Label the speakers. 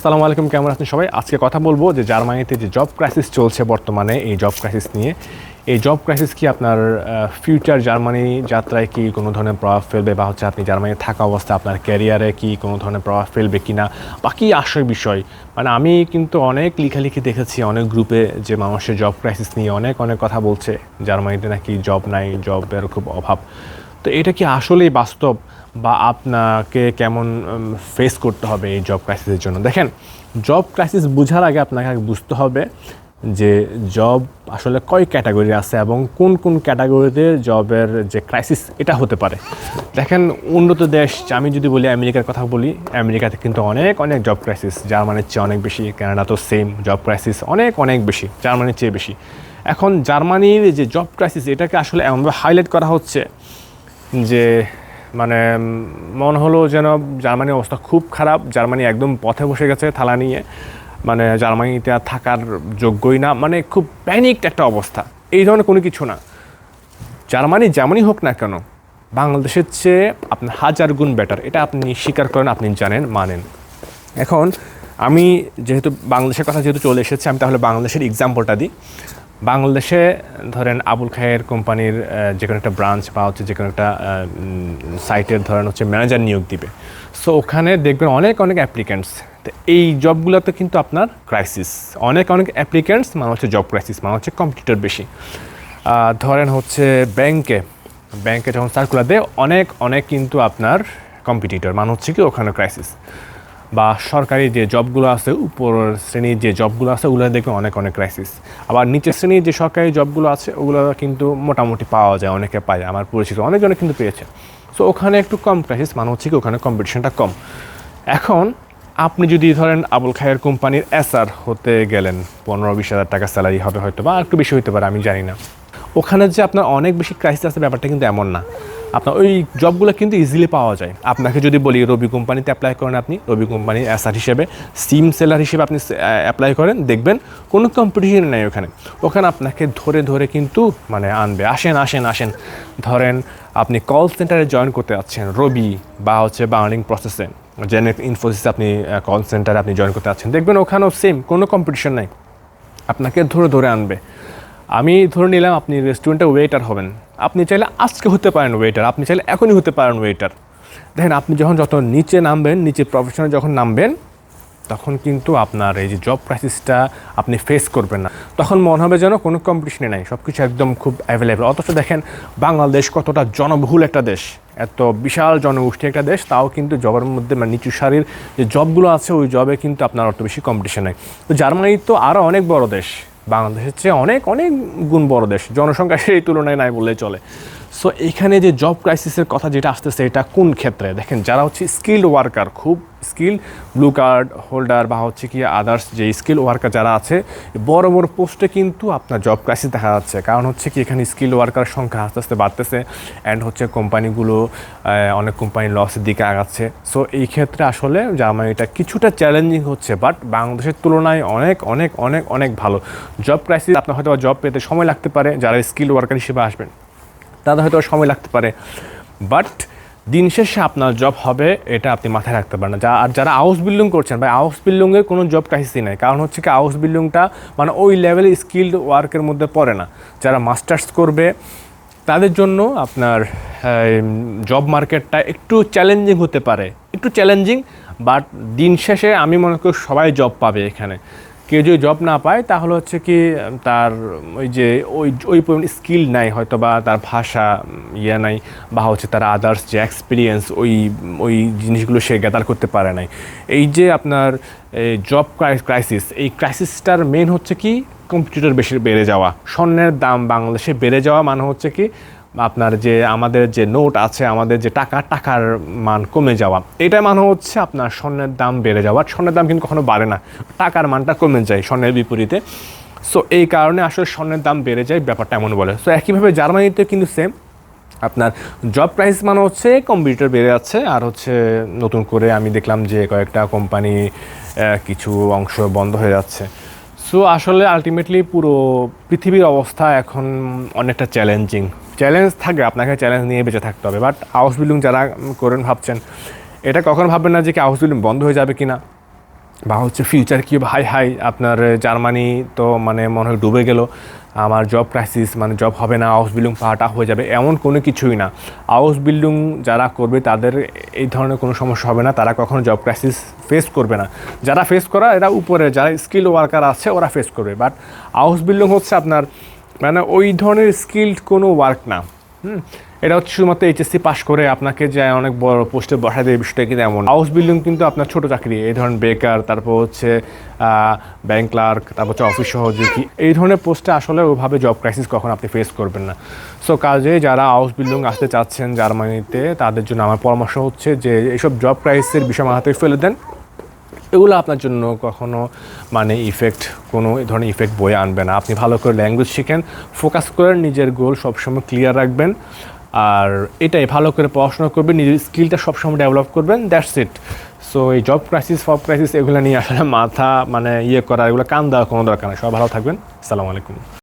Speaker 1: আসসালামু আলাইকুম, কেমন আছেন সবাই? আজকে কথা বলব যে জার্মানিতে যে জব ক্রাইসিস চলছে বর্তমানে, এই জব ক্রাইসিস নিয়ে। এই জব ক্রাইসিস কি আপনার ফিউচার জার্মানি যাত্রায় কি কোনো ধরনের প্রভাব ফেলবে বা হচ্ছে আপনি জার্মানি থাকা অবস্থা আপনার ক্যারিয়ারে কি কোনো ধরনের প্রভাব ফেলবে কি না বা কী আশয় বিষয়? মানে আমি কিন্তু অনেক লিখালিখি দেখেছি, অনেক গ্রুপে যে মানুষের জব ক্রাইসিস নিয়ে অনেক অনেক কথা বলছে। জার্মানিতে নাকি জব নাই জবের খুব অভাব। তো এটা কি আসলেই বাস্তব? বা আপনাকে কেমন ফেস করতে হবে এই জব ক্রাইসিসের জন্য। দেখেন জব ক্রাইসিস বোঝার আগে আপনাকে বুঝতে হবে যে জব আসলে কয় ক্যাটাগরি আছে এবং কোন কোন ক্যাটাগরিতে জবের যে ক্রাইসিস এটা হতে পারে। দেখেন, উন্নত দেশ, আমি যদি বলি আমেরিকার কথা বলি, আমেরিকাতে কিন্তু অনেক অনেক জব ক্রাইসিস জার্মানির চেয়ে অনেক বেশি, কানাডা তো সেম জব ক্রাইসিস অনেক অনেক বেশি, জার্মানির চেয়ে বেশি। এখন জার্মানির যে জব ক্রাইসিস এটাকে আসলে এমনভাবে হাইলাইট করা হচ্ছে যে মানে মনে হলো যেন জার্মানির অবস্থা খুব খারাপ। জার্মানি একদম পথে বসে গেছে থালা নিয়ে। মানে জার্মানিতে আর থাকার যোগ্যই না। মানে খুব প্যানিকড একটা অবস্থা। এই ধরনের কোনো কিছু না। জার্মানি যেমনই হোক না কেন, বাংলাদেশের চেয়ে আপনার হাজার গুণ বেটার এটা আপনি স্বীকার করেন, আপনি জানেন, মানেন। এখন, আমি যেহেতু বাংলাদেশের কথা যেহেতু চলে এসেছে, আমি তাহলে বাংলাদেশের এক্সাম্পলটা দিই। বাংলাদেশে ধরেন আবুল খায়ের কোম্পানির যে কোনো একটা ব্রাঞ্চ বা হচ্ছে যে কোনো একটা সাইটের ধরেন হচ্ছে ম্যানেজার নিয়োগ দিবে। সো ওখানে দেখবেন অনেক অনেক অ্যাপ্লিক্যান্টস তো এই জবগুলোতে কিন্তু আপনার ক্রাইসিস অনেক অনেক অ্যাপ্লিক্যান্টস মানে হচ্ছে জব ক্রাইসিস মানে হচ্ছে কম্পিটিটর বেশি। ধরেন হচ্ছে ব্যাংকে ব্যাংকে যখন সার্কুলার দেয়, অনেক অনেক কিন্তু আপনার কম্পিটিটর মানে হচ্ছে কি ওখানে ক্রাইসিস বা সরকারি যে জবগুলো আছে উপর শ্রেণির যে জবগুলো আছে, ওগুলো দেখবেন অনেক অনেক ক্রাইসিস আবার নিচের শ্রেণির যে সরকারি জবগুলো আছে, ওগুলো কিন্তু মোটামুটি পাওয়া যায়, অনেকে পায়, আমার পরিচিত অনেকজনে কিন্তু পেয়েছে। সো ওখানে একটু কম ক্রাইসিস মানে হচ্ছে কি ওখানে কম্পিটিশনটা কম। এখন আপনি যদি ধরেন আবুল খায়ের কোম্পানির এসআর হতে গেলেন, পনেরো বিশ হাজার টাকা স্যালারি হবে হয়তো বা একটু বেশি হতে পারে, আমি জানি না। ওখানে যে আপনার অনেক বেশি ক্রাইসিস আছে, ব্যাপারটা কিন্তু এমন না। আপনার ওই জবগুলো কিন্তু ইজিলি পাওয়া যায়। আপনাকে যদি বলি, রবি কোম্পানিতে অ্যাপ্লাই করেন আপনি, রবি কোম্পানির এসআর হিসেবে সিম সেলার হিসেবে আপনি অ্যাপ্লাই করেন, দেখবেন কোনো কম্পিটিশন নেই ওখানে। ওখানে আপনাকে ধরে ধরে কিন্তু মানে আনবে। আসেন আসেন আসেন। ধরেন আপনি কল সেন্টারে জয়েন করতে যাচ্ছেন, রবি বা হচ্ছে বার্নিং প্রসেসে জেনেট ইনফোসিসে আপনি কল সেন্টারে আপনি জয়েন করতে যাচ্ছেন। দেখবেন ওখানেও সেম কোনো কম্পিটিশন নেই। আপনাকে ধরে ধরে আনবে। আমি ধরে নিলাম আপনি রেস্টুরেন্টে ওয়েটার হবেন। আপনি চাইলে আজকে হতে পারেন ওয়েটার আপনি চাইলে এখনই হতে পারেন ওয়েটার দেখেন, আপনি যখন যত নিচে নামবেন, নিচে প্রফেশনে যখন নামবেন, তখন কিন্তু আপনার এই যে জব ক্রাইসিসটা আপনি ফেস করবেন না। তখন মনে হবে যেন কোনো কম্পিটিশনে নাই সব কিছু একদম খুব অ্যাভেলেবেল অথচ দেখেন, বাংলাদেশ কতটা জনবহুল একটা দেশ, এত বিশাল জনগোষ্ঠী একটা দেশ, তাও কিন্তু জবের মধ্যে মানে নিচু সারির যে জবগুলো আছে, ওই জবে কিন্তু আপনার অত বেশি কম্পিটিশন নাই। তো জার্মানি তো আরও অনেক বড় দেশ। বাংলাদেশের চেয়ে অনেক অনেক গুণ বড় দেশ। জনসংখ্যা সেই তুলনায় নাই বললে চলে। সো এখানে যে জব ক্রাইসিসের কথা যেটা আসতেছে, এটা কোন ক্ষেত্রে? দেখেন, যারা হচ্ছে স্কিল্ড ওয়ার্কার খুব স্কিল ব্লু কার্ড হোল্ডার বা হচ্ছে কি আদার্স যে স্কিল ওয়ার্কার যারা আছে, বড় বড় পোস্টে কিন্তু আপনার জব ক্রাইসিস দেখা যাচ্ছে। কারণ হচ্ছে কি, এখানে স্কিল ওয়ার্কার সংখ্যা আস্তে আস্তে বাড়তেছে অ্যান্ড হচ্ছে কোম্পানিগুলো অনেক কোম্পানি লসের দিকে আগাচ্ছে। সো এই ক্ষেত্রে আসলে জার্মানিটা কিছুটা চ্যালেঞ্জিং হচ্ছে বাট বাংলাদেশের তুলনায় অনেক অনেক অনেক অনেক ভালো। জব ক্রাইসিস আপনার হয়তো জব পেতে সময় লাগতে পারে, যারা স্কিল ওয়ার্কার হিসেবে আসবেন। তাদের হয়তো সময় লাগতে পারে। বাট দিন শেষে আপনার জব হবে, এটা আপনি মাথায় রাখতে পারেন যা, আর যারা হাউস বিল্ডিং করছেন, ভাই হাউস বিল্ডিংয়ের কোনো জব ক্রাইসিসই নাই। কারণ হচ্ছে কি হাউস বিল্ডিংটা মানে ওই লেভেলে স্কিল্ড ওয়ার্কের মধ্যে পড়ে না। যারা মাস্টার্স করবে, তাদের জন্য আপনার জব মার্কেটটা একটু চ্যালেঞ্জিং হতে পারে। একটু চ্যালেঞ্জিং বাট দিন শেষে আমি মনে করি সবাই জব পাবে এখানে। কেউ যদি জব না পায়, তাহলে হচ্ছে কি, তার ওই যে, ওই ওই পরিমাণ স্কিল নাই হয়তো বা তার ভাষা ইয়ে নাই, বা হচ্ছে তার আদার্স যে এক্সপিরিয়েন্স ওই ওই জিনিসগুলো সে গ্যাদার করতে পারে নাই। এই যে আপনার জব ক্রাইসিস এই ক্রাইসিসটার মেন হচ্ছে কি কম্পিউটার বেশি বেড়ে যাওয়া। স্বর্ণের দাম বাংলাদেশে বেড়ে যাওয়া মানে হচ্ছে কি আপনার যে, আমাদের যে নোট আছে, আমাদের যে টাকা, টাকার মান কমে যাওয়া। এটা মানে হচ্ছে আপনার স্বর্ণের দাম বেড়ে যাওয়া। স্বর্ণের দাম কিন্তু কখনো বাড়ে না। টাকার মানটা কমে যায় স্বর্ণের বিপরীতে। সো এই কারণে আসলে স্বর্ণের দাম বেড়ে যায়, ব্যাপারটা এমন বলে। সো একইভাবে জার্মানিতে কিন্তু সেম আপনার জব প্রাইস মানে হচ্ছে কম্পিউটার বেড়ে যাচ্ছে। আর হচ্ছে নতুন করে আমি দেখলাম যে, কয়েকটা কোম্পানি কিছু অংশ বন্ধ হয়ে যাচ্ছে। সো আসলে আলটিমেটলি পুরো পৃথিবীর অবস্থা এখন অনেকটা চ্যালেঞ্জিং চ্যালেঞ্জ থাকে আপনাকে চ্যালেঞ্জ নিয়ে বেঁচে থাকতে হবে। বাট হাউস বিল্ডিং যারা করেন ভাবছেন, এটা কখন ভাববেন না যে কি হাউস বিল্ডিং বন্ধ হয়ে যাবে কি না বা হচ্ছে ফিউচার কী? হাই হাই, আপনার জার্মানি তো মানে মনে হয় ডুবে গেল। আমার জব ক্রাইসিস মানে জব হবে না হাউস বিল্ডিং পাহাটা হয়ে যাবে, এমন কোনো কিছুই না। হাউস বিল্ডিং যারা করবে, তাদের এই ধরনের কোনো সমস্যা হবে না। তারা কখনো জব ক্রাইসিস ফেস করবে না। যারা ফেস করা, এরা উপরে, যারা স্কিল ওয়ার্কার আছে, ওরা ফেস করবে। বাট হাউস বিল্ডিং হচ্ছে আপনার মানে ওই ধরনের স্কিল্ড কোনো ওয়ার্ক না। হুম? এটা হচ্ছে শুধুমাত্র এইচএসসি পাশ করে আপনাকে যে অনেক বড় পোস্টে বসা দেয় বিষয়টা কিন্তু এমন হাউস বিল্ডিং কিন্তু আপনার ছোট চাকরি, এই ধরনের বেকার, তারপর হচ্ছে ব্যাংক ক্লার্ক তারপর হচ্ছে অফিস সহযোগী এই ধরনের পোস্টে আসলে ওভাবে জব ক্রাইসিস কখন আপনি ফেস করবেন না। সো কাজে যারা হাউস বিল্ডিং আসতে চাচ্ছেন জার্মানিতে, তাদের জন্য আমার পরামর্শ হচ্ছে যে এইসব জব ক্রাইসিসের বিষয় মাথাতে ফেলে দেন। এগুলো আপনার জন্য কখনো মানে ইফেক্ট কোনো ধরনের ইফেক্ট বয়ে আনবে না। আপনি ভালো করে ল্যাঙ্গুয়েজ শিখেন ফোকাস করেন নিজের গোল সবসময় ক্লিয়ার রাখবেন আর এটাই, ভালো করে পড়াশোনা করবেন, নিজের স্কিলটা সবসময় ডেভেলপ করবেন দ্যাটস ইট সো এই জব ক্রাইসিস ফব ক্রাইসিস এগুলো নিয়ে আসলে মাথা মানে ইয়ে করা, এগুলো কান দেওয়ার কোনো দরকার নেই। সবাই ভালো থাকবেন। আসসালামু আলাইকুম।